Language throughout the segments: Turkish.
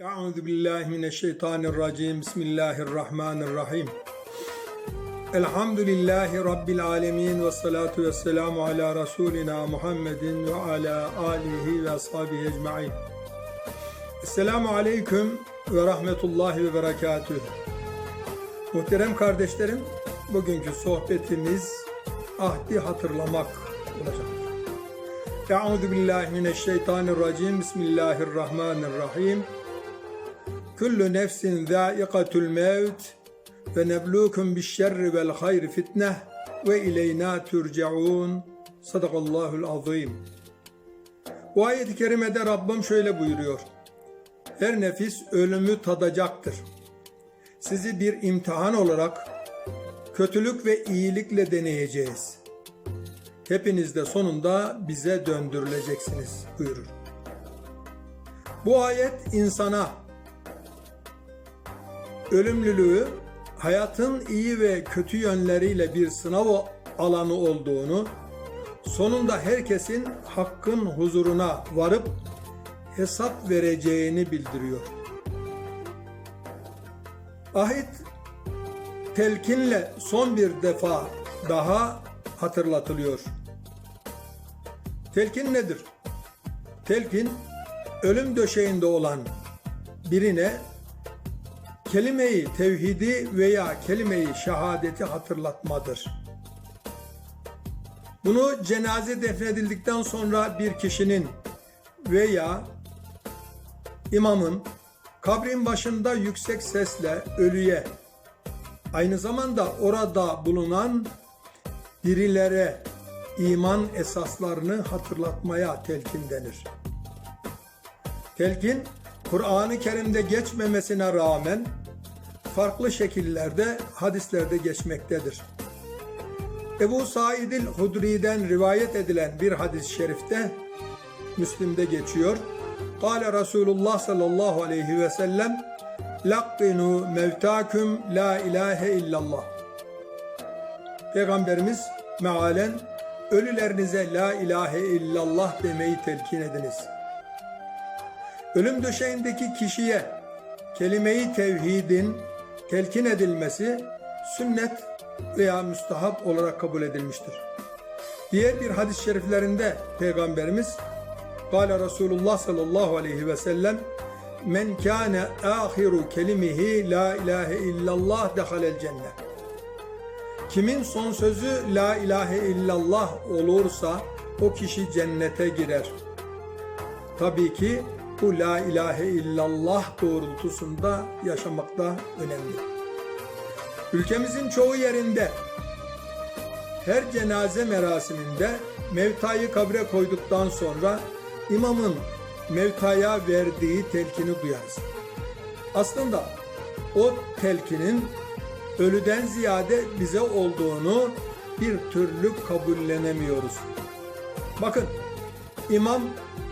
Euzu billahi mineşşeytanirracim. Bismillahirrahmanirrahim. Elhamdülillahi rabbil alamin ve salatu vesselamu ala rasulina Muhammedin ve ala alihi ve ashabihi ecmaîn. Esselamu aleyküm ve rahmetullahi ve berekatüh. Muhterem kardeşlerim, bugünkü sohbetimiz ahdi hatırlamak olacak. Euzu billahi mineşşeytanirracim. Bismillahirrahmanirrahim. Kullu nefsin zâikatul mevt ve neblukum bişşerri vel hayri fitneh ve ileyna turcaun. Sadakallahul azim. Bu ayet-i kerimede Rabbim şöyle buyuruyor. Her nefis ölümü tadacaktır. Sizi bir imtihan olarak kötülük ve iyilikle deneyeceğiz. Hepiniz de sonunda bize döndürüleceksiniz buyurur. Bu ayet insana ölümlülüğü hayatın iyi ve kötü yönleriyle bir sınav alanı olduğunu, sonunda herkesin hakkın huzuruna varıp hesap vereceğini bildiriyor. Ahit telkinle son bir defa daha hatırlatılıyor. Telkin nedir? Telkin ölüm döşeğinde olan birine kelimeyi tevhidi veya kelimeyi şehadeti hatırlatmadır. Bunu cenaze defnedildikten sonra bir kişinin veya imamın kabrin başında yüksek sesle ölüye aynı zamanda orada bulunan dirilere iman esaslarını hatırlatmaya telkin denir. Telkin Kur'an-ı Kerim'de geçmemesine rağmen farklı şekillerde hadislerde geçmektedir. Ebu Said'il Hudri'den rivayet edilen bir hadis-i şerifte Müslim'de geçiyor. Kale Resulullah sallallahu aleyhi ve sellem Lakkinu mevtaküm la ilahe illallah. Peygamberimiz mealen ölülerinize la ilahe illallah demeyi telkin ediniz.'' Ölüm döşeğindeki kişiye kelime-i tevhidin telkin edilmesi sünnet veya müstahap olarak kabul edilmiştir. Diğer bir hadis-i şeriflerinde Peygamberimiz Kale Resulullah sallallahu aleyhi ve sellem Men kâne âhiru kelimihi la ilahe illallah dehalel cennet. Kimin son sözü la ilahe illallah olursa o kişi cennete girer. Tabii ki bu la ilahe illallah doğrultusunda yaşamakta önemli. Ülkemizin çoğu yerinde her cenaze merasiminde mevtayı kabre koyduktan sonra imamın mevtaya verdiği telkini duyarız. Aslında o telkinin ölüden ziyade bize olduğunu bir türlü kabullenemiyoruz. Bakın imam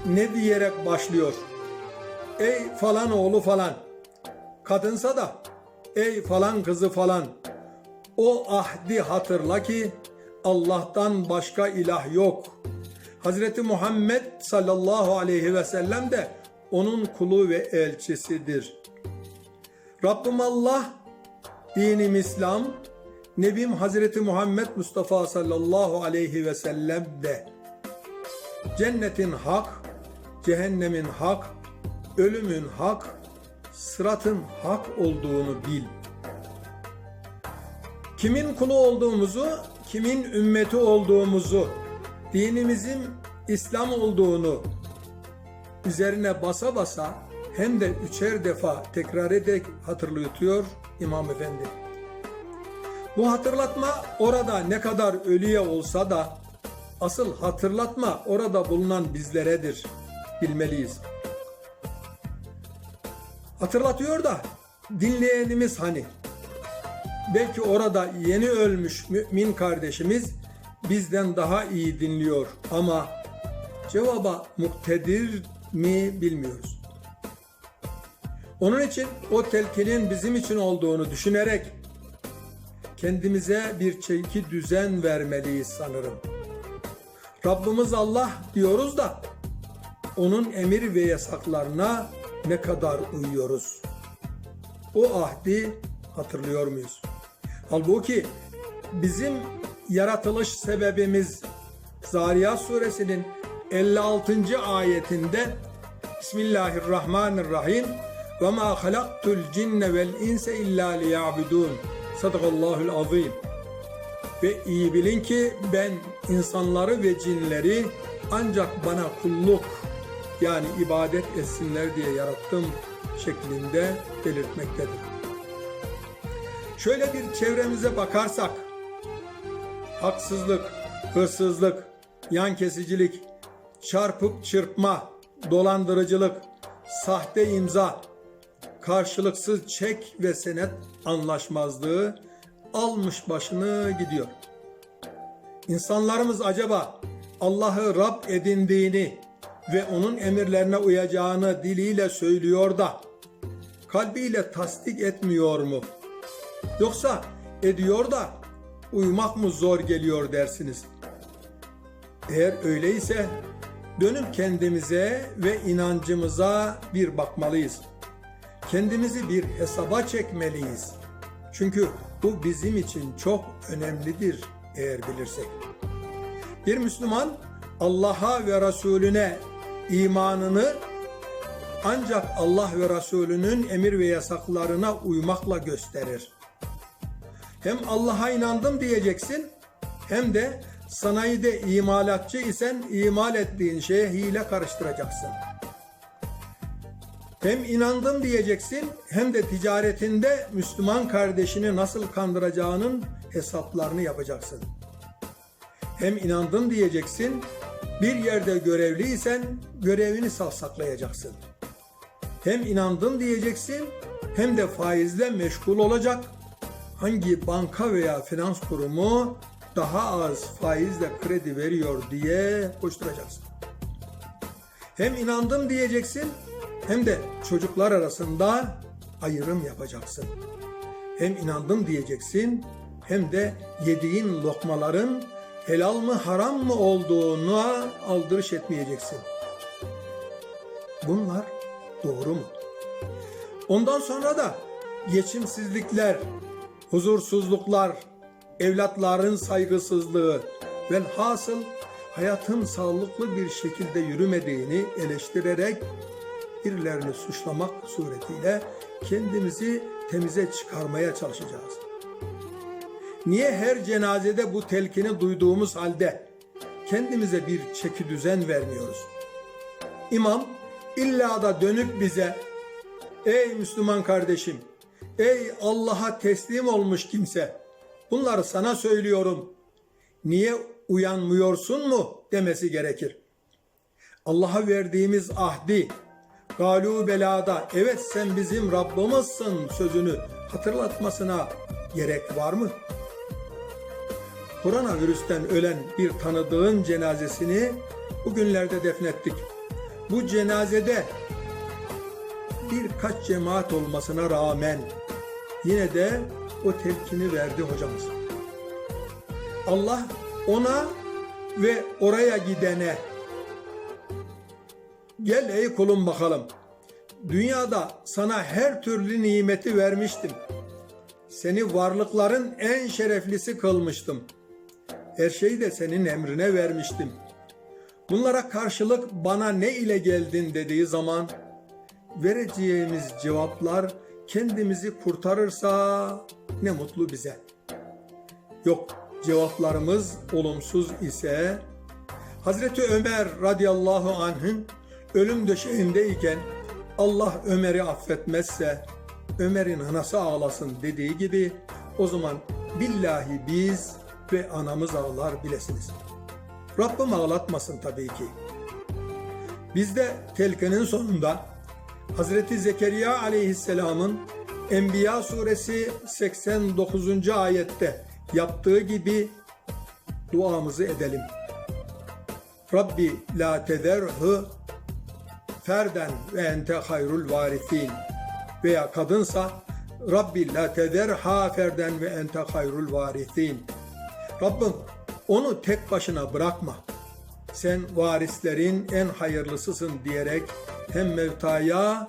ne diyerek başlıyor? Ey falan oğlu falan. Kadınsa da ey falan kızı falan. O ahdi hatırla ki Allah'tan başka ilah yok. Hazreti Muhammed sallallahu aleyhi ve sellem de onun kulu ve elçisidir. Rabbim Allah, dinim İslam, Nebim Hazreti Muhammed Mustafa sallallahu aleyhi ve sellem de cennetin hak, cehennemin hak, ölümün hak, sıratın hak olduğunu bil. Kimin kulu olduğumuzu, kimin ümmeti olduğumuzu, dinimizin İslam olduğunu üzerine basa basa hem de üçer defa tekrar ederek hatırlatıyor İmam Efendi. Bu hatırlatma orada ne kadar ölüye olsa da asıl hatırlatma orada bulunan bizleredir. Bilmeliyiz. Hatırlatıyor da dinleyenimiz hani belki orada yeni ölmüş mümin kardeşimiz bizden daha iyi dinliyor ama cevaba muktedir mi bilmiyoruz. Onun için o telkinin bizim için olduğunu düşünerek kendimize bir çeki düzen vermeliyiz sanırım. Rabbimiz Allah diyoruz da onun emir ve yasaklarına ne kadar uyuyoruz? O ahdi hatırlıyor muyuz? Halbuki bizim yaratılış sebebimiz Zariyat suresinin 56. ayetinde Bismillahirrahmanirrahim ve ma halaktul cinne vel inse illa liya'budun. Sadakallahul azim. Ve iyi bilin ki ben insanları ve cinleri ancak bana kulluk yani ibadet etsinler diye yarattım şeklinde belirtmektedir. Şöyle bir çevremize bakarsak haksızlık, hırsızlık, yan kesicilik, çarpıp çırpma, dolandırıcılık, sahte imza, karşılıksız çek ve senet anlaşmazlığı almış başını gidiyor. İnsanlarımız acaba Allah'ı Rab edindiğini ve onun emirlerine uyacağını diliyle söylüyor da kalbiyle tasdik etmiyor mu? Yoksa ediyor da uymak mı zor geliyor dersiniz? Eğer öyleyse dönüp kendimize ve inancımıza bir bakmalıyız. Kendimizi bir hesaba çekmeliyiz. Çünkü bu bizim için çok önemlidir eğer bilirsek. Bir Müslüman Allah'a ve Resulüne imanını ancak Allah ve Resulünün emir ve yasaklarına uymakla gösterir. Hem Allah'a inandım diyeceksin hem de sanayide imalatçı isen imal ettiğin şeye hile karıştıracaksın. Hem inandım diyeceksin hem de ticaretinde Müslüman kardeşini nasıl kandıracağının hesaplarını yapacaksın. Hem inandım diyeceksin, bir yerde görevliysen görevini savsaklayacaksın. Hem inandım diyeceksin hem de faizle meşgul olacak. Hangi banka veya finans kurumu daha az faizle kredi veriyor diye koşturacaksın. Hem inandım diyeceksin hem de çocuklar arasında ayrım yapacaksın. Hem inandım diyeceksin hem de yediğin lokmaların helal mı haram mı olduğuna aldırış etmeyeceksin. Bunlar doğru mu? Ondan sonra da geçimsizlikler, huzursuzluklar, evlatların saygısızlığı velhasıl hayatın sağlıklı bir şekilde yürümediğini eleştirerek birilerini suçlamak suretiyle kendimizi temize çıkarmaya çalışacağız. Niye her cenazede bu telkini duyduğumuz halde kendimize bir çeki düzen vermiyoruz? İmam illa da dönüp bize ey Müslüman kardeşim, ey Allah'a teslim olmuş kimse bunları sana söylüyorum. Niye uyanmıyorsun mu demesi gerekir. Allah'a verdiğimiz ahdi galu belada evet sen bizim Rabbimizsin sözünü hatırlatmasına gerek var mı? Koronavirüsten ölen bir tanıdığın cenazesini bugünlerde defnettik. Bu cenazede birkaç cemaat olmasına rağmen yine de o telkini verdi hocamız. Allah ona ve oraya gidene gel ey kulum bakalım. Dünyada sana her türlü nimeti vermiştim. Seni varlıkların en şereflisi kılmıştım. Her şeyi de senin emrine vermiştim. Bunlara karşılık bana ne ile geldin dediği zaman vereceğimiz cevaplar kendimizi kurtarırsa ne mutlu bize. Yok cevaplarımız olumsuz ise Hazreti Ömer radıyallahu anh'ın ölüm döşeğindeyken Allah Ömer'i affetmezse Ömer'in anası ağlasın dediği gibi o zaman billahi biz ve anamız ağlar bilesiniz. Rabbim ağlatmasın tabii ki. Bizde telkinin sonunda Hazreti Zekeriya aleyhisselamın Enbiya suresi 89. ayette yaptığı gibi duamızı edelim. Rabbi la tezerhu ferden ve ente hayrul varithin veya kadınsa Rabbi la tezerha ferden ve ente hayrul varithin Rabbim onu tek başına bırakma. Sen varislerin en hayırlısısın diyerek hem mevtaya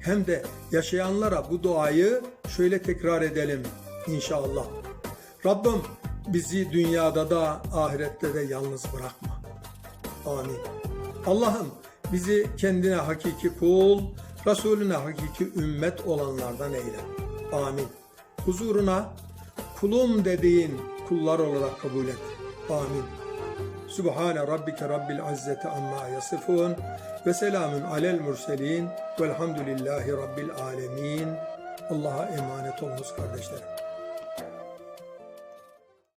hem de yaşayanlara bu duayı şöyle tekrar edelim inşallah. Rabbim bizi dünyada da ahirette de yalnız bırakma. Amin. Allah'ım bizi kendine hakiki kul, Resulüne hakiki ümmet olanlardan eyle. Amin. Huzuruna kulum dediğin kullar olarak kabul et. Amin. Sübhane Rabbike Rabbil İzzeti amma yasifun ve selamun alel murselin velhamdülillahi Rabbil alemin. Allah'a emanet olunuz kardeşlerim.